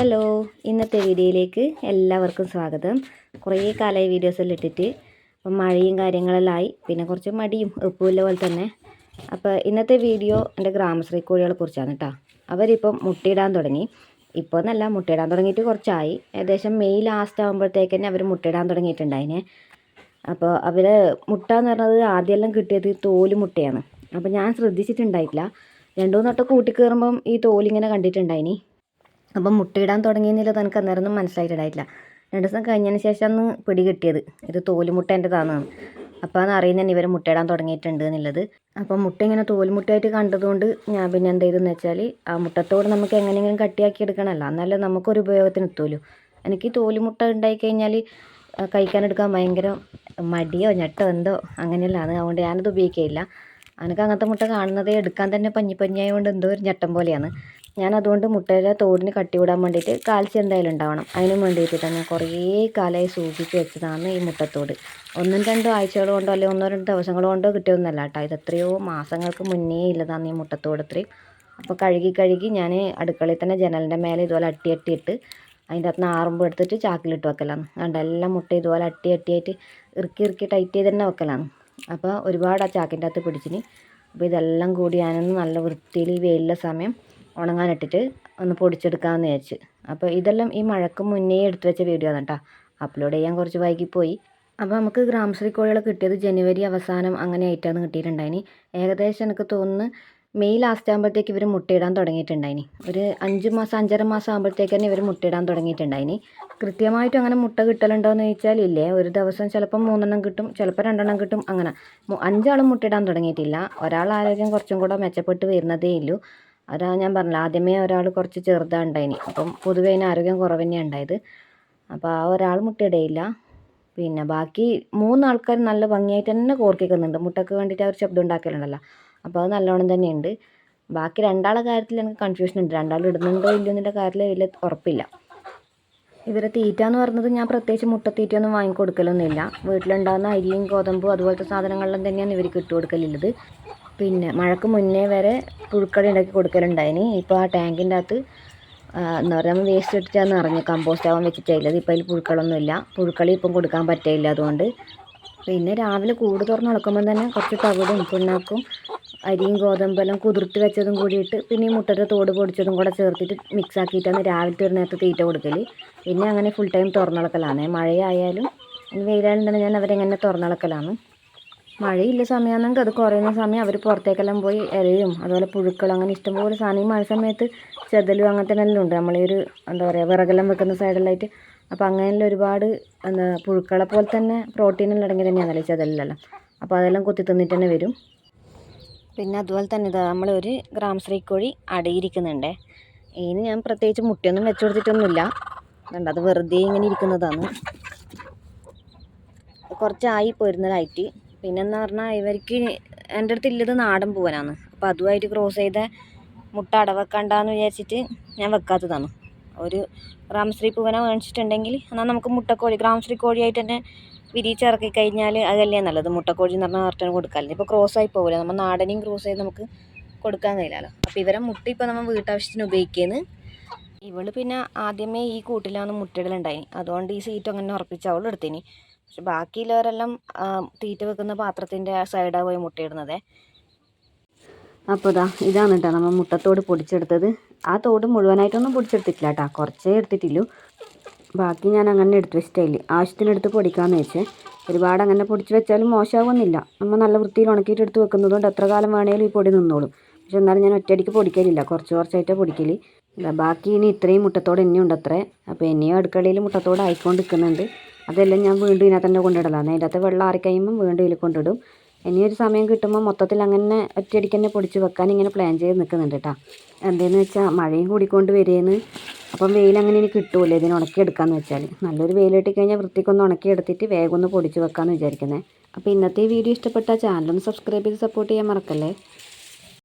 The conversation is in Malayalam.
ഹലോ ഇന്നത്തെ വീഡിയോയിലേക്ക് എല്ലാവർക്കും സ്വാഗതം. കുറേ കാലമായി വീഡിയോസെല്ലാം ഇട്ടിട്ട്. അപ്പം മഴയും കാര്യങ്ങളെല്ലാം ആയി. പിന്നെ കുറച്ച് മടിയും ഉപ്പുമില്ല പോലെ തന്നെ. അപ്പോൾ ഇന്നത്തെ വീഡിയോ എന്റെ ഗ്രാമശ്രീ കോഴികളെ കുറിച്ചാണ് കേട്ടോ അവരിപ്പം മുട്ടയിടാൻ തുടങ്ങി. ഇപ്പോൾ എന്നല്ല മുട്ടയിടാൻ തുടങ്ങിയിട്ട് കുറച്ചായി. ഏകദേശം മെയ് ലാസ്റ്റ് ആകുമ്പോഴത്തേക്ക് തന്നെ അവർ മുട്ടയിടാൻ തുടങ്ങിയിട്ടുണ്ടായിനെ. അപ്പോൾ അവർ മുട്ട എന്ന് പറഞ്ഞത് ആദ്യമെല്ലാം കിട്ടിയത് തോൽ മുട്ടയാണ്. അപ്പോൾ ഞാൻ ശ്രദ്ധിച്ചിട്ടുണ്ടായിട്ടില്ല. രണ്ടു മൂന്ന് വട്ടം കൂട്ടി കയറുമ്പം ഈ തോലിങ്ങനെ കണ്ടിട്ടുണ്ടായിനി. അപ്പം മുട്ടയിടാൻ തുടങ്ങിയെന്നില്ല തനിക്ക് അന്നേരമൊന്നും മനസ്സിലായിട്ടുണ്ടായിട്ടില്ല രണ്ട് ദിവസം കഴിഞ്ഞതിന് ശേഷമാണ് പിടി കിട്ടിയത്. ഇത് തോലുമുട്ട എന്റെതാണെന്ന് അപ്പോൾ അന്ന് അറിയുന്നത് തന്നെ ഇവർ മുട്ടയിടാൻ തുടങ്ങിയിട്ടുണ്ട് എന്നുള്ളത്. അപ്പം മുട്ട ഇങ്ങനെ തോൽമുട്ടയായിട്ട് കണ്ടതുകൊണ്ട് ഞാൻ പിന്നെ എന്ത് ചെയ്തെന്ന് വെച്ചാൽ ആ മുട്ടത്തോട് നമുക്ക് എങ്ങനെയെങ്കിലും കട്ടിയാക്കി എടുക്കണമല്ലോ എന്നാലേ നമുക്കൊരു ഉപയോഗത്തിന് എത്തുമല്ലോ എനിക്ക് തോലുമുട്ട ഉണ്ടായി കഴിഞ്ഞാൽ കഴിക്കാനെടുക്കാൻ ഭയങ്കര മടിയോ ഞെട്ടോ എന്തോ അങ്ങനെയല്ലാന്ന് അതുകൊണ്ട് ഞാനത് ഉപയോഗിക്കുകയില്ല. എനിക്ക് അങ്ങനത്തെ മുട്ട കാണുന്നതേ എടുക്കാൻ തന്നെ പഞ്ഞി പഞ്ഞിയായതുകൊണ്ട് എന്തോ ഒരു ഞെട്ടം പോലെയാണ്. ഞാൻ അതുകൊണ്ട് മുട്ടയുടെ തോടിന് കട്ടി വിടാൻ വേണ്ടിയിട്ട് കാൽസ്യം എന്തായാലും ഉണ്ടാവണം. അതിനും വേണ്ടിയിട്ട് ഞാൻ കുറേ കാലമായി സൂക്ഷിച്ച് വെച്ചതാണ് ഈ മുട്ടത്തോട്. ഒന്നും രണ്ടോ ആഴ്ചകൾ കൊണ്ടോ അല്ലെങ്കിൽ ഒന്നോ രണ്ടോ ദിവസങ്ങൾ കൊണ്ടോ കിട്ടിയൊന്നുമല്ല കേട്ടോ. ഇത് എത്രയോ മാസങ്ങൾക്ക് മുന്നേ ഉള്ളതാണ് ഈ മുട്ടത്തോട് ഇത്രയും. അപ്പോൾ കഴുകി കഴുകി ഞാൻ അടുക്കളയിൽ തന്നെ ജനലിന്റെ മേലെ ഇതുപോലെ അട്ടി അട്ടിയിട്ട് അതിന്റെ അകത്ത് നിന്ന് ആറുമ്പോൾ എടുത്തിട്ട് ചാക്കിലിട്ട് വെക്കലാണ്. കണ്ട? എല്ലാം മുട്ട ഇതുപോലെ അട്ടി അട്ടിയായിട്ട് ഇറുക്കി ഇറുക്കി ടൈറ്റ് ചെയ്ത് തന്നെ വെക്കലാണ്. അപ്പോൾ ഒരുപാട് ആ ചാക്കിന്റെ അകത്ത് പിടിച്ചിന്. അപ്പോൾ ഇതെല്ലാം കൂടി ഞാനൊന്ന് നല്ല വൃത്തിയിൽ വെയിലുള്ള സമയം ഉണങ്ങാനിട്ടിട്ട് ഒന്ന് പൊടിച്ചെടുക്കാമെന്ന് വിചാരിച്ച്. അപ്പോൾ ഇതെല്ലാം ഈ മഴക്ക് മുന്നേ എടുത്തു വെച്ച വീഡിയോ ആണ് കേട്ടോ അപ്ലോഡ് ചെയ്യാൻ കുറച്ച് വൈകിപ്പോയി. അപ്പോൾ നമുക്ക് ഗ്രാമശ്രീ കോഴികളെ കിട്ടിയത് ജനുവരി അവസാനം അങ്ങനെ ആയിട്ടാണ് കിട്ടിയിട്ടുണ്ടായിനി. ഏകദേശം എനിക്ക് തോന്നുന്നു മെയ് ലാസ്റ്റ് ആകുമ്പോഴത്തേക്ക് ഇവർ മുട്ടയിടാൻ തുടങ്ങിയിട്ടുണ്ടായിനി. ഒരു അഞ്ച് മാസം അഞ്ചര മാസം ആകുമ്പോഴത്തേക്ക് തന്നെ ഇവർ മുട്ടയിടാൻ തുടങ്ങിയിട്ടുണ്ടായിനി. കൃത്യമായിട്ടും അങ്ങനെ മുട്ട കിട്ടലുണ്ടോ എന്ന് ചോദിച്ചാൽ ഇല്ലേ. ഒരു ദിവസം ചിലപ്പം മൂന്നെണ്ണം കിട്ടും ചിലപ്പോൾ രണ്ടെണ്ണം കിട്ടും അങ്ങനെ. അഞ്ചാളും മുട്ടയിടാൻ തുടങ്ങിയിട്ടില്ല. ഒരാൾ ആരോഗ്യം കുറച്ചും കൂടെ മെച്ചപ്പെട്ട് വരുന്നതേ ഉള്ളൂ. അതാ ഞാൻ പറഞ്ഞില്ല ആദ്യമേ ഒരാൾ കുറച്ച് ചെറുതാണ് ഉണ്ടായിനി അപ്പം പൊതുവേ അതിന് ആരോഗ്യം കുറവ് തന്നെയാണ് ഉണ്ടായത്. അപ്പോൾ ആ ഒരാൾ മുട്ടയിടയില്ല. പിന്നെ ബാക്കി മൂന്നാൾക്കാർ നല്ല ഭംഗിയായിട്ട് തന്നെ കോർക്കിക്കുന്നുണ്ട്. മുട്ടക്ക് വേണ്ടിയിട്ട് അവർ ശബ്ദം ഉണ്ടാക്കലുണ്ടല്ലോ. അപ്പോൾ അത് നല്ലോണം തന്നെയുണ്ട്. ബാക്കി രണ്ടാളെ കാര്യത്തിൽ എനിക്ക് കൺഫ്യൂഷൻ ഉണ്ട്. രണ്ടാൾ ഇടുന്നുണ്ടോ ഇല്ലയോ എന്നുള്ള കാര്യത്തിൽ വലിയ ഉറപ്പില്ല. ഇവരെ തീറ്റ എന്ന് പറയുന്നത് ഞാൻ പ്രത്യേകിച്ച് മുട്ടത്തീറ്റയൊന്നും വാങ്ങിക്കൊടുക്കലൊന്നുമില്ല. വീട്ടിലുണ്ടാകുന്ന അരിയും ഗോതമ്പും അതുപോലത്തെ സാധനങ്ങളിലും തന്നെയാണ് ഇവർക്ക് ഇട്ട് കൊടുക്കലുള്ളത് പിന്നെ മഴക്ക് മുന്നേ വരെ പുഴുക്കടി ഉണ്ടാക്കി കൊടുക്കലുണ്ടായിനി. ഇപ്പോൾ ആ ടാങ്കിന്റെ അകത്ത് എന്താ പറയുക നമ്മൾ വേസ്റ്റ് ഇട്ടിട്ടാന്ന് അറിഞ്ഞു കമ്പോസ്റ്റ് ആവാൻ വെച്ചിട്ടായില്ലത് ഇപ്പോൾ അതിൽ പുഴുക്കളൊന്നുമില്ല. പുഴുക്കളി ഇപ്പം കൊടുക്കാൻ പറ്റില്ല അതുകൊണ്ട്. പിന്നെ രാവിലെ കൂട് തുറന്ന് നടക്കുമ്പോൾ തന്നെ കുറച്ച് തവിടും പിണ്ണാക്കും അരിയും ഗോതമ്പെല്ലാം കുതിർത്ത് വെച്ചതും കൂടിയിട്ട് പിന്നെ ഈ മുട്ടയുടെ തോട് പൊടിച്ചതും കൂടെ ചേർത്തിട്ട് മിക്സ് ആക്കിയിട്ടാണ് രാവിലത്തെ ഒരു നേരത്തെ തീറ്റ കൊടുക്കൽ പിന്നെ അങ്ങനെ ഫുൾ ടൈം തുറന്നിളക്കലാണ് മഴയായാലും വെയിലായാലും തന്നെ ഞാൻ അവരെങ്ങനെ തുറന്നിളക്കലാണ് മഴയില്ല സമയമാണെങ്കിൽ അത് കുറയുന്ന സമയം അവർ പുറത്തേക്കെല്ലാം പോയി ഇലയും അതുപോലെ പുഴുക്കൾ അങ്ങനെ ഇഷ്ടംപോലെ സാധനം. ഈ മഴ സമയത്ത് ചെതലും അങ്ങനത്തെ എല്ലാം ഉണ്ട്. നമ്മളീ ഒരു എന്താ പറയുക വിറകെല്ലാം വെക്കുന്ന സൈഡിലായിട്ട്. അപ്പോൾ അങ്ങനെയുള്ള ഒരുപാട് എന്താ പുഴുക്കളെ പോലെ തന്നെ പ്രോട്ടീനെല്ലാം അടങ്ങി തന്നെയാണല്ലോ ചെതലിലെല്ലാം. അപ്പോൾ അതെല്ലാം കുത്തി തിന്നിട്ട് തന്നെ വരും. പിന്നെ അതുപോലെ തന്നെ ഇതാ നമ്മളൊരു ഗ്രാമശ്രീ കോഴി അടയിരിക്കുന്നുണ്ടേ. ഇതിന് ഞാൻ പ്രത്യേകിച്ച് മുട്ടയൊന്നും വെച്ചു കൊടുത്തിട്ടൊന്നുമില്ല. അതുകൊണ്ട് അത് വെറുതെ ഇങ്ങനെ ഇരിക്കുന്നതാണ്. കുറച്ചായി പോരുന്നതായിട്ട് പിന്നെന്ന് പറഞ്ഞാൽ ഇവർക്ക് എന്റെ അടുത്ത് ഇല്ലത് നാടൻ പൂവനാണ്. അപ്പോൾ അതുമായിട്ട് ക്രോസ് ചെയ്ത മുട്ട അടവെക്കണ്ടെന്ന് വിചാരിച്ചിട്ട് ഞാൻ വെക്കാത്തതാണ്. ഒരു ഗ്രാമശ്രീ പൂവനെ മേടിച്ചിട്ടുണ്ടെങ്കിൽ എന്നാൽ നമുക്ക് മുട്ടക്കോഴി ഗ്രാമശ്രീ കോഴിയായിട്ട് തന്നെ വിരിയിച്ചിറക്കി കഴിഞ്ഞാൽ അതല്ലേ നല്ലത്? മുട്ടക്കോഴി എന്ന് പറഞ്ഞാൽ കറക്റ്റാണ് കൊടുക്കാറില്ല ഇപ്പോൾ ആയി പോകില്ല നമ്മൾ നാടനെയും ക്രോസ് ചെയ്ത് നമുക്ക് കൊടുക്കാൻ കഴിയില്ലല്ലോ. അപ്പോൾ ഇവരെ മുട്ട ഇപ്പോൾ നമ്മൾ വീട്ടാവശ്യത്തിന് ഉപയോഗിക്കുന്നത് ഇവൾ പിന്നെ ആദ്യമേ ഈ കൂട്ടിലാണ് മുട്ടയിടലുണ്ടായി അതുകൊണ്ട് ഈ സീറ്റ് അങ്ങനെ ഉറപ്പിച്ച് എടുത്തിനി. പക്ഷെ ബാക്കിയുള്ളവരെല്ലാം തീറ്റ വെക്കുന്ന പാത്രത്തിന്റെ സൈഡാണ് പോയി മുട്ടയിടുന്നത്. അപ്പോൾ ഇതാ ഇതാണ് കേട്ടോ നമ്മൾ മുട്ടത്തോട് പൊടിച്ചെടുത്തത്. ആ തോട് മുഴുവനായിട്ടൊന്നും പൊടിച്ചെടുത്തിട്ടില്ല കേട്ടോ കുറച്ചേ എടുത്തിട്ടുള്ളൂ. ബാക്കി ഞാൻ അങ്ങനെ എടുത്ത് വെച്ചിട്ടില്ല ആവശ്യത്തിനെടുത്ത് പൊടിക്കാമെന്ന് വെച്ചേ. ഒരുപാട് അങ്ങനെ പൊടിച്ച് വെച്ചാലും മോശമാവുന്നില്ല നമ്മൾ നല്ല വൃത്തിയിൽ ഉണക്കിയിട്ട് എടുത്ത് വെക്കുന്നതുകൊണ്ട് എത്ര കാലം വേണേലും ഈ പൊടി നിന്നോളും. പക്ഷെ എന്നാലും ഞാൻ ഒറ്റയടിക്ക് പൊടിക്കലില്ല. കുറച്ച് കുറച്ചായിട്ടേ പൊടിക്കൽ ബാക്കി ഇനി ഇത്രയും മുട്ടത്തോട് ഇനിയുണ്ട് അത്രേ. അപ്പോൾ ഇനിയും അടുക്കളയിൽ മുട്ടത്തോട് ആയിക്കൊണ്ട് നിൽക്കുന്നുണ്ട് അതെല്ലാം ഞാൻ വീണ്ടും ഇതിനകത്ത് തന്നെ കൊണ്ടിടലാണ് അതിന്റെ അകത്ത് വെള്ളം ആറിക്കഴിയുമ്പം വീണ്ടും ഇതിൽ കൊണ്ടിടും. ഇനി ഒരു സമയം കിട്ടുമ്പോൾ മൊത്തത്തിൽ അങ്ങനെ ഒറ്റയടിക്ക് തന്നെ പൊടിച്ച് വെക്കാൻ ഇങ്ങനെ പ്ലാൻ ചെയ്ത് നിൽക്കുന്നുണ്ട് കേട്ടോ എന്തെന്ന് വെച്ചാൽ മഴയും കൂടിക്കൊണ്ട് വരികയെന്ന് അപ്പം വെയിൽ അങ്ങനെ ഇനി കിട്ടുമല്ലോ ഇതിന് ഉണക്കിയെടുക്കാന്ന് വെച്ചാൽ നല്ലൊരു വെയിൽ കിട്ടി കഴിഞ്ഞാൽ വൃത്തിക്കൊന്ന് ഉണക്കിയെടുത്തിട്ട് വേഗം ഒന്ന് പൊടിച്ച് വെക്കാമെന്ന് വിചാരിക്കുന്നത് അപ്പോൾ ഇന്നത്തെ ഈ വീഡിയോ ഇഷ്ടപ്പെട്ട ചാനലൊന്ന് സബ്സ്ക്രൈബ് ചെയ്ത് സപ്പോർട്ട് ചെയ്യാൻ മറക്കല്ലേ?